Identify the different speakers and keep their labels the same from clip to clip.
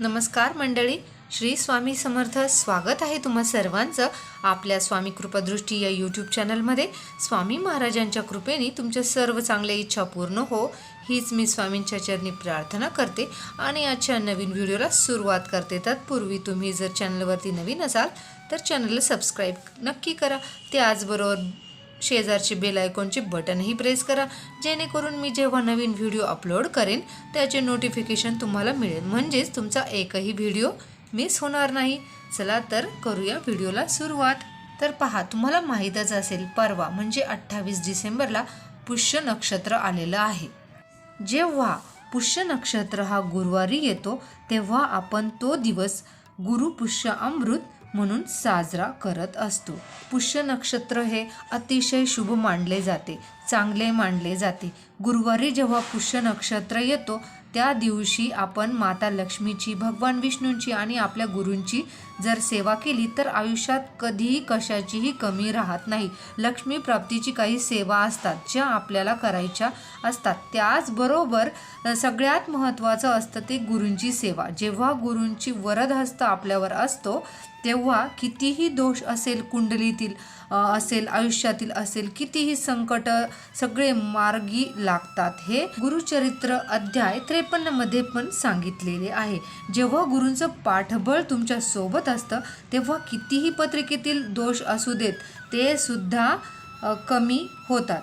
Speaker 1: नमस्कार मंडळी श्री स्वामी समर्थ स्वागत आहे तुम्हा सर्वांचं आपल्या स्वामी कृपादृष्टी या यूट्यूब चॅनलमध्ये. स्वामी महाराजांच्या कृपेने तुमच्या सर्व चांगल्या इच्छा पूर्ण हो हीच मी स्वामींच्या चरणी प्रार्थना करते आणि आजच्या नवीन व्हिडिओला सुरुवात करते. तत्पूर्वी तुम्ही जर चॅनलवरती नवीन असाल तर चॅनलला सबस्क्राईब नक्की करा. त्याचबरोबर शेजारची बेल आयकॉनचे बटनही प्रेस करा जेणेकरून मी जेव्हा नवीन व्हिडिओ अपलोड करेन त्याचे नोटिफिकेशन तुम्हाला मिळेल. म्हणजेच तुमचा एकही व्हिडिओ मिस होणार नाही. चला तर करूया व्हिडिओला सुरुवात. तर पहा तुम्हाला माहीतच असेल परवा म्हणजे अठ्ठावीस डिसेंबरला पुष्य नक्षत्र आलेलं आहे. जेव्हा पुष्य नक्षत्र हा गुरुवारी येतो तेव्हा आपण तो दिवस गुरुपुष्य अमृत म्हणून साजरा करत असतो. पुष्य नक्षत्र हे अतिशय शुभ मानले जाते चांगले मानले जाते. गुरुवारी जेव्हा पुष्य नक्षत्र येतो त्या दिवशी आपण माता लक्ष्मीची भगवान विष्णूंची आणि आपल्या गुरूंची जर सेवा केली तर आयुष्यात कधीही कशाचीही कमी राहत नाही. लक्ष्मी प्राप्तीची काही सेवा असतात ज्या आपल्याला करायच्या असतात. त्याचबरोबर सगळ्यात महत्त्वाचं असतं ते गुरूंची सेवा. जेव्हा गुरूंची वरद हस्त आपल्यावर असतो तेव्हा कितीही दोष असेल कुंडलीतील असेल आयुष्यातील असेल कितीही संकट सगळे मार्गी लागतात. हे गुरुचरित्र अध्याय त्रेपन्नमध्ये पण सांगितलेले आहे. जेव्हा गुरूंचं पाठबळ तुमच्यासोबत असतं तेव्हा कितीही पत्रिकेतील दोष असू देत ते सुद्धा कमी होतात.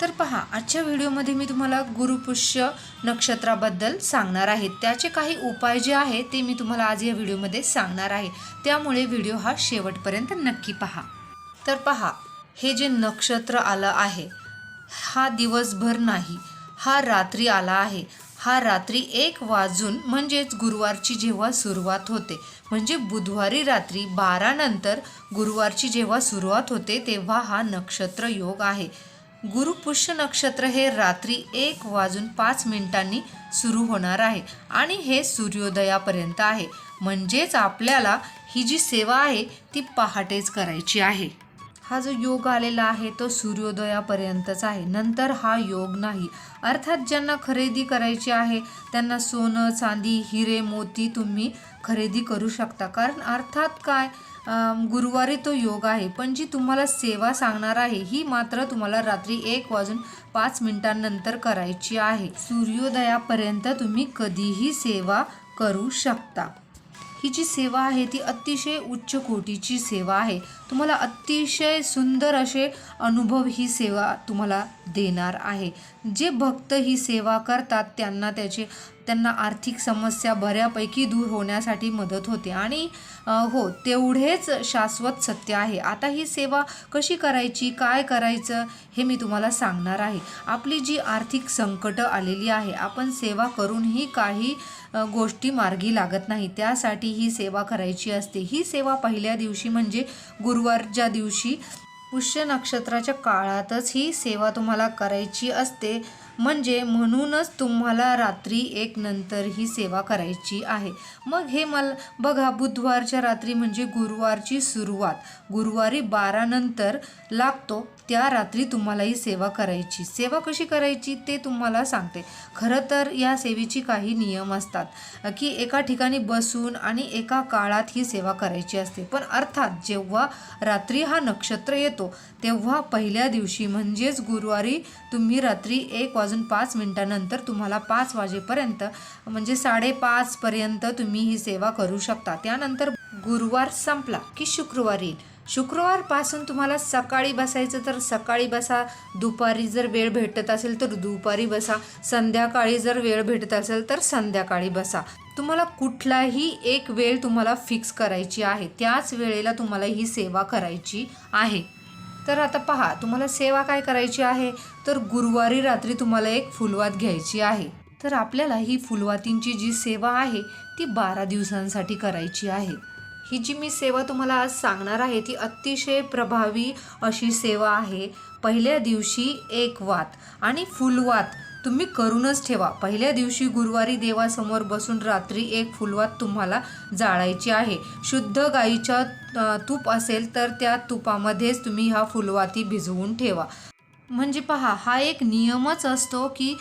Speaker 1: तर पहा आजच्या व्हिडिओमध्ये मी तुम्हाला गुरुपुष्य नक्षत्राबद्दल सांगणार आहे. त्याचे काही उपाय जे आहे ते मी तुम्हाला आज या व्हिडिओमध्ये सांगणार आहे. त्यामुळे व्हिडिओ हा शेवटपर्यंत नक्की पहा. तर पहा हे जे नक्षत्र आलं आहे हा दिवसभर नाही हा रात्री आला आहे. हा रात्री एक वाजून म्हणजेच गुरुवारची जेव्हा सुरुवात होते म्हणजे बुधवारी रात्री बारानंतर गुरुवारची जेव्हा सुरुवात होते तेव्हा हा नक्षत्र योग आहे. गुरुपुष्य नक्षत्र हे रात्री एक वाजून पाच मिनिटांनी सुरू होणार आहे आणि हे सूर्योदयापर्यंत आहे. म्हणजेच आपल्याला ही जी सेवा आहे ती पहाटेच करायची आहे. हा जो योग आलेला आहे तो सूर्योदयापर्यंतच आहे. नंतर हा योग नाही. अर्थात ज्यांना खरेदी करायची आहे त्यांना सोनं चांदी हिरे मोती तुम्ही खरेदी करू शकता. कारण अर्थात काय? गुरुवारी तो योग आहे. पण जी तुम्हाला सेवा सांगणार आहे ही मात्र तुम्हाला रात्री एक वाजून पाच मिनिटांनंतर करायची आहे. सूर्योदयापर्यंत तुम्ही कधीही सेवा करू शकता. ही जी सेवा आहे ती अतिशय उच्च कोटीची सेवा आहे. तुम्हाला अतिशय सुंदर असे अनुभव ही सेवा तुम्हाला देणार आहे. जे भक्त ही सेवा करतात त्यांना त्याचे त्यांना आर्थिक समस्या बऱ्यापैकी दूर होण्यासाठी मदत होते. आणि हो तेवढेच शाश्वत सत्य आहे. आता ही सेवा कशी करायची काय करायचं हे मी तुम्हाला सांगणार आहे. आपली जी आर्थिक संकटं आलेली आहे आपण सेवा करूनही काही गोष्टी मार्गी लागत नाही. त्यासाठी ही सेवा करायची असते. ही सेवा पहिल्या दिवशी म्हणजे गुरु गुरुवारच्या दिवशी पुष्य नक्षत्राच्या काळातच ही सेवा तुम्हाला करायची असते. म्हणजे म्हणूनच तुम्हाला रात्री एक नंतर ही सेवा करायची आहे. मग हे मला बघा बुधवारच्या रात्री म्हणजे गुरुवारची सुरुवात. गुरुवारी बारानंतर लागतो त्या रात्री तुम्हाला ही सेवा करायची. सेवा कशी करायची ते तुम्हाला सांगते. खरं तर या सेवेची काही नियम असतात की एका ठिकाणी बसून आणि एका काळात ही सेवा करायची असते. पण अर्थात जेव्हा रात्री हा नक्षत्र येतो तेव्हा पहिल्या दिवशी म्हणजेच गुरुवारी तुम्ही रात्री एक वाजून पाच मिनटानंतर तुम्हाला पाच वाजेपर्यंत म्हणजे साडेपाचपर्यंत तुम्ही ही सेवा करू शकता. त्यानंतर गुरुवार संपला की शुक्रवार येईल. शुक्रवारपासून तुम्हाला सकाळी बसायचं तर सकाळी बसा. दुपारी जर वेळ भेटत असेल तर दुपारी बसा. संध्याकाळी जर वेळ भेटत असेल तर संध्याकाळी बसा. तुम्हाला कुठलाही एक वेळ तुम्हाला फिक्स करायची आहे. त्याच वेळेला तुम्हाला ही सेवा करायची आहे. तर आता पहा तुम्हाला सेवा काय करायची आहे? तर गुरुवारी रात्री तुम्हाला एक फुलवात घ्यायची आहे. तर आपल्याला ही फुलवातींची जी सेवा आहे ती बारा दिवसांसाठी करायची आहे. ही जी मी सेवा तुम्हाला आज सांगणार आहे ती अतिशय प्रभावी अशी सेवा आहे. पहिल्या दिवशी एक वात आणि फुलवात तुम्ही करूनच ठेवा. पहिल्या दिवशी गुरुवारी देवासमोर बसून रात्री एक फुलवात तुम्हाला जाळायची आहे. शुद्ध गाईच्या तूप असेल तर त्या तुपामध्येच तुम्ही ह्या फुलवाती भिजवून ठेवा. म्हणजे पहा हा एक नियमच असतो की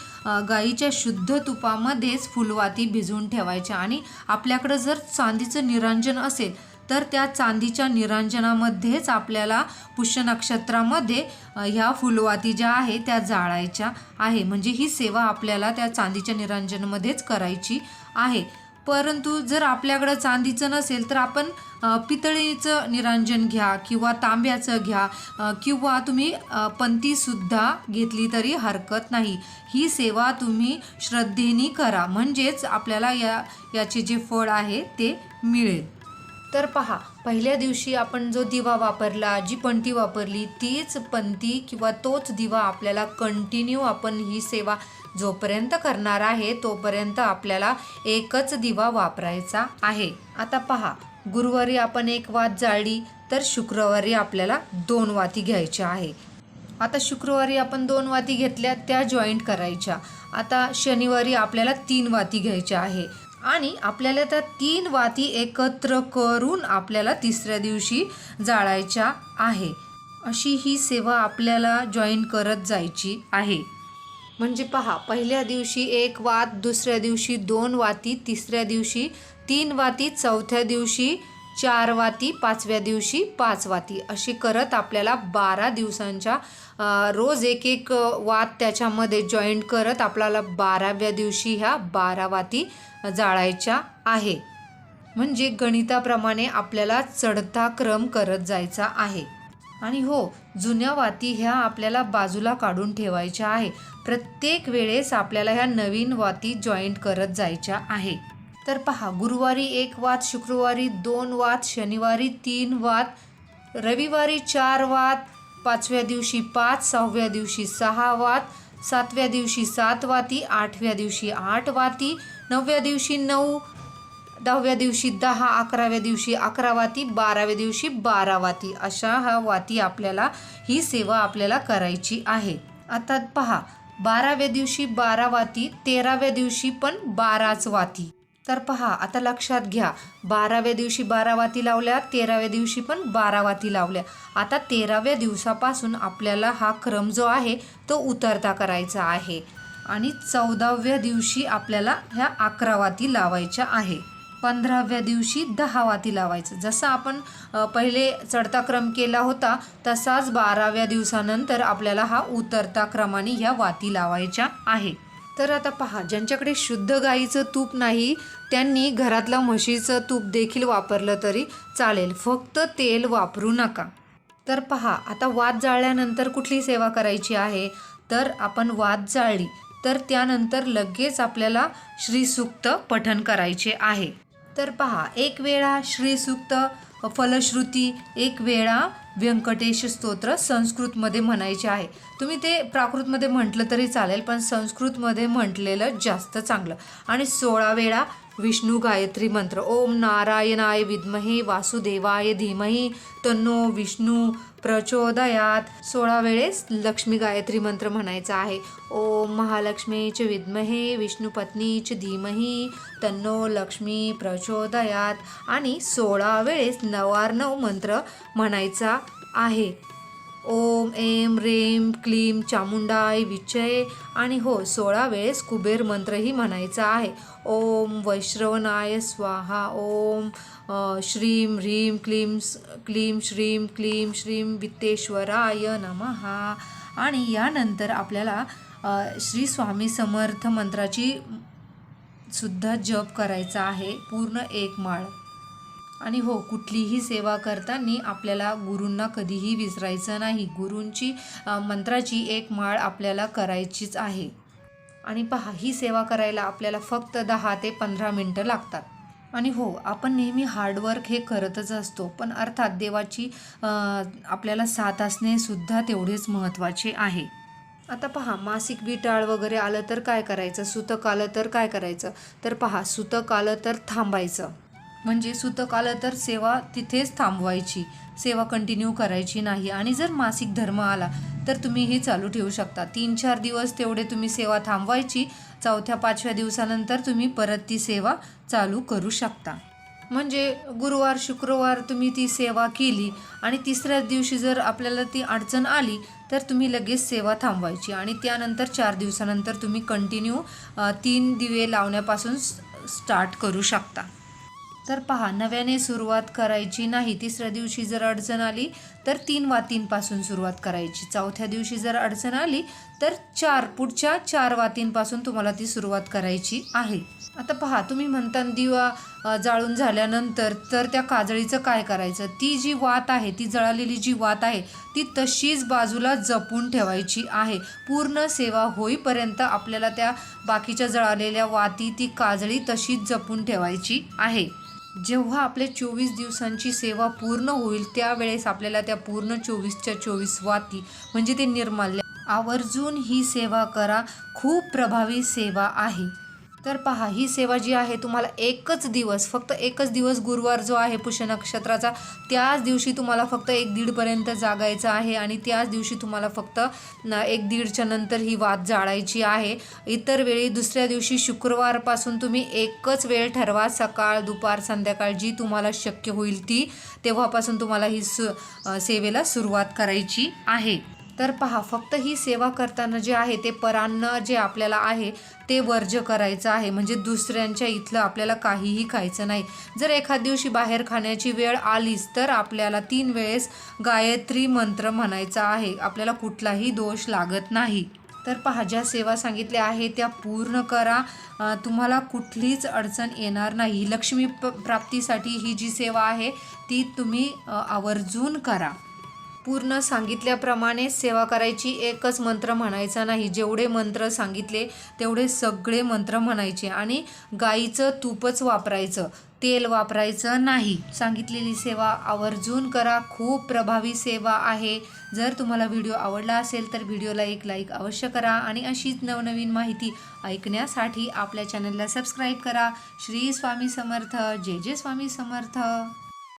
Speaker 1: गाईच्या शुद्ध तुपामध्येच फुलवाती भिजवून ठेवायच्या आणि आपल्याकडं जर चांदीचं निरांजन असेल तर त्या चांदीच्या निरांजनामध्येच आपल्याला पुष्य नक्षत्रामध्ये ह्या फुलवाती ज्या आहे त्या जाळायच्या आहे. म्हणजे ही सेवा आपल्याला त्या चांदीच्या निरांजनामध्येच करायची आहे. परंतु जर आपल्याकडं चांदीचं नसेल तर आपण पितळीचं निरांजन घ्या किंवा तांब्याचं घ्या किंवा तुम्ही पंतीसुद्धा घेतली तरी हरकत नाही. ही सेवा तुम्ही श्रद्धेने करा. म्हणजेच आपल्याला या याचे जे फळ आहे ते मिळेल. तर पहा पहिल्या दिवशी आपण जो दिवा वापरला जी पणती वापरली तीच पंती किंवा तोच दिवा आपल्याला कंटिन्यू आपण ही सेवा जोपर्यंत करणार आहे तोपर्यंत आपल्याला एकच दिवा वापरायचा आहे. आता पहा गुरुवारी आपण एक वात जाळली तर शुक्रवारी आपल्याला दोन वाती घ्यायच्या आहे. आता शुक्रवारी आपण दोन वाती घेतल्या त्या जॉईंट करायच्या. आता शनिवारी आपल्याला तीन वाती घ्यायच्या आहे. आणि आपल्याला त्या तीन वाती एकत्र करून आपल्याला तिसऱ्या दिवशी जाळायच्या आहे. अशी ही सेवा आपल्याला जॉईन करत जायची आहे. म्हणजे पहा पहिल्या दिवशी एक वात दुसऱ्या दिवशी दोन वाती तिसऱ्या दिवशी तीन वाती चौथ्या दिवशी चार वाती पाचव्या दिवशी पाच वाती. अशी करत आपल्याला बारा दिवसांच्या रोज एक एक वात त्याच्यामध्ये जॉईंट करत आपल्याला बाराव्या दिवशी ह्या बारा वाती जाळायच्या आहे. म्हणजे गणिताप्रमाणे आपल्याला चढता क्रम करत जायचा आहे. आणि हो जुन्या वाती ह्या आपल्याला बाजूला काढून ठेवायच्या आहे. प्रत्येक वेळेस आपल्याला ह्या नवीन वाती जॉईंट करत जायच्या आहे. तर पहा गुरुवारी एक वात शुक्रवारी दोन वात शनिवारी तीन वात रविवारी चार वात पाचव्या दिवशी पाच सहाव्या दिवशी सहा वात सातव्या दिवशी सात वाती आठव्या दिवशी आठ वाती नवव्या दिवशी नऊ दहाव्या दिवशी दहा अकराव्या दिवशी अकरा वाती बाराव्या दिवशी बारा वाती. अशा हा वाती आपल्याला ही सेवा आपल्याला करायची आहे. आता पहा बाराव्या दिवशी बारा वाती तेराव्या दिवशी पण बाराच वाती. तर पहा आता लक्षात घ्या. बाराव्या दिवशी बारा वाती लावल्या तेराव्या दिवशी पण बारा वाती लावल्या. आता तेराव्या दिवसापासून आपल्याला हा क्रम जो आहे तो उतरता करायचा आहे. आणि चौदाव्या दिवशी आपल्याला ह्या अकरा वाती लावायच्या आहे. पंधराव्या दिवशी दहा वाती लावायचं. जसं आपण पहिले चढता क्रम केला होता तसाच बाराव्या दिवसानंतर आपल्याला हा उतरता क्रमाने ह्या वाती लावायच्या आहे. तर आता पहा ज्यांच्याकडे शुद्ध गाईचं तूप नाही त्यांनी घरातलं म्हशीचं तूप देखील वापरलं तरी चालेल. फक्त तेल वापरू नका. तर पहा आता वाद जाळल्यानंतर कुठली सेवा करायची आहे? तर आपण वाद जाळली तर त्यानंतर लगेच आपल्याला श्रीसूक्त पठण करायचे आहे. तर पहा एक वेळा श्रीसूक्त फलश्रुती एक वेळा व्यंकटेश स्तोत्र संस्कृतमध्ये म्हणायचे आहे. तुम्ही ते प्राकृतमध्ये म्हटलं तरी चालेल पण संस्कृतमध्ये म्हटलेलं जास्त चांगलं. आणि सोळा वेळा विष्णू गायत्री मंत्र. ओम नारायणाय विद्महे वासुदेवाय धीमही तन्नो विष्णू प्रचोदयात. सोळा वेळेस लक्ष्मी गायत्री मंत्र म्हणायचा आहे. ओम महालक्ष्मीच विद्महे विष्णुपत्नीच धीमही तन्नो लक्ष्मी प्रचोदयात. आणि सोळा वेळेस नवार्णव मंत्र म्हणायचा आहे. ओम एम रेम क्लीम चामुंडाय विचय आणि हो सोळा वेळेस कुबेर मंत्रही म्हणायचा आहे. ओम वैश्रवनाय स्वाहा ओम श्रीम ह्रीम क्लीम क्लीम श्रीम क्लीम श्रीम वित्तेश्वराय नमहा आणि यानंतर आपल्याला श्री स्वामी समर्थ मंत्राची सुद्धा जप करायचा आहे पूर्ण एक माळ. आणि हो कुठलीही सेवा करताना आपल्याला गुरूंना कधीही विसरायचं नाही. गुरूंची मंत्राची एक माळ आपल्याला करायचीच आहे. आणि पहा ही सेवा करायला आपल्याला फक्त दहा ते पंधरा मिनटं लागतात. आणि हो आपण नेहमी हार्डवर्क हे करतच असतो. पण अर्थात देवाची आपल्याला साथ असणेसुद्धा तेवढेच महत्त्वाचे आहे. आता पहा मासिक विटाळ वगैरे आलं तर काय करायचं? सुतक आलं तर काय करायचं? तर पहा सुतक आलं तर थांबायचं. म्हणजे सुतक आलं तर सेवा तिथेच थांबवायची सेवा कंटिन्यू करायची नाही. आणि जर मासिक धर्म आला तर तुम्ही हे चालू ठेवू शकता. तीन चार दिवस तेवढे तुम्ही सेवा थांबवायची चौथ्या पाचव्या दिवसानंतर तुम्ही परत ती सेवा चालू करू शकता. म्हणजे गुरुवार शुक्रवार तुम्ही ती सेवा केली आणि तिसऱ्या दिवशी जर आपल्याला ती अडचण आली तर तुम्ही लगेच सेवा थांबवायची. आणि त्यानंतर चार दिवसानंतर तुम्ही कंटिन्यू तीन दिवे लावण्यापासून स्टार्ट करू शकता. तर पहा नव्याने सुरुवात करायची नाही. तिसऱ्या दिवशी जर अडचण आली तर तीन वातींपासून सुरुवात करायची. चौथ्या दिवशी जर अडचण आली तर चार पुढच्या चार वातींपासून तुम्हाला ती सुरुवात करायची आहे. आता पहा तुम्ही म्हणता दिवा जाळून झाल्यानंतर तर त्या काजळीचं काय करायचं? ती जी वात आहे ती जळालेली जी वात आहे ती तशीच बाजूला जपून ठेवायची आहे. पूर्ण सेवा होईपर्यंत आपल्याला त्या बाकीच्या जळालेल्या वाती ती काजळी तशीच जपून ठेवायची आहे. जेव्हा आपले चोवीस दिवसांची सेवा पूर्ण होईल त्यावेळेस आपल्याला त्या पूर्ण चोवीसच्या चोवीस वाती म्हणजे ते निर्माल्य. आवर्जून ही सेवा करा खूप प्रभावी सेवा आहे. तर पहा ही सेवा जी आहे तुम्हाला एकच दिवस फक्त एकच दिवस गुरुवार जो आहे पुष्य नक्षत्राचा त्याच दिवशी तुम्हाला फक्त एक दीडपर्यंत जागायचं आहे आणि त्याच दिवशी तुम्हाला फक्त एक दीडच्या नंतर ही वाद जाळायची आहे. इतर वेळी दुसऱ्या दिवशी शुक्रवारपासून तुम्ही एकच वेळ ठरवा सकाळ दुपार संध्याकाळ जी तुम्हाला शक्य होईल ती. तेव्हापासून तुम्हाला ही सु सेवेला सुरुवात करायची आहे. तर पहा फक्त ही सेवा करताना जे आहे ते परान्न जे आपल्याला आहे ते वर्ज्य करायचं आहे. म्हणजे दुसऱ्यांच्या इथलं आपल्याला काहीही खायचं नाही. जर एखाद दिवशी बाहेर खाण्याची वेळ आलीच तर आपल्याला तीन वेळेस गायत्री मंत्र म्हणायचा आहे. आपल्याला कुठलाही दोष लागत नाही. तर पहा ज्या सेवा सांगितल्या आहे त्या पूर्ण करा. तुम्हाला कुठलीच अडचण येणार नाही. लक्ष्मी प प्राप्तीसाठी ही जी सेवा आहे ती तुम्ही आवर्जून करा. पूर्ण सांगितल्याप्रमाणे सेवा करायची एकच मंत्र म्हणायचा नाही. जेवढे मंत्र सांगितले तेवढे सगळे मंत्र म्हणायचे. आणि गाईचं तूपच वापरायचं. तेल वापरायचं नाही. सांगितलेली सेवा आवर्जून करा. खूप प्रभावी सेवा आहे. जर तुम्हाला व्हिडिओ आवडला असेल तर व्हिडिओला एक लाईक अवश्य करा आणि अशीच नवनवीन माहिती ऐकण्यासाठी आपल्या चॅनलला सबस्क्राईब करा. श्री स्वामी समर्थ. जय जय स्वामी समर्थ.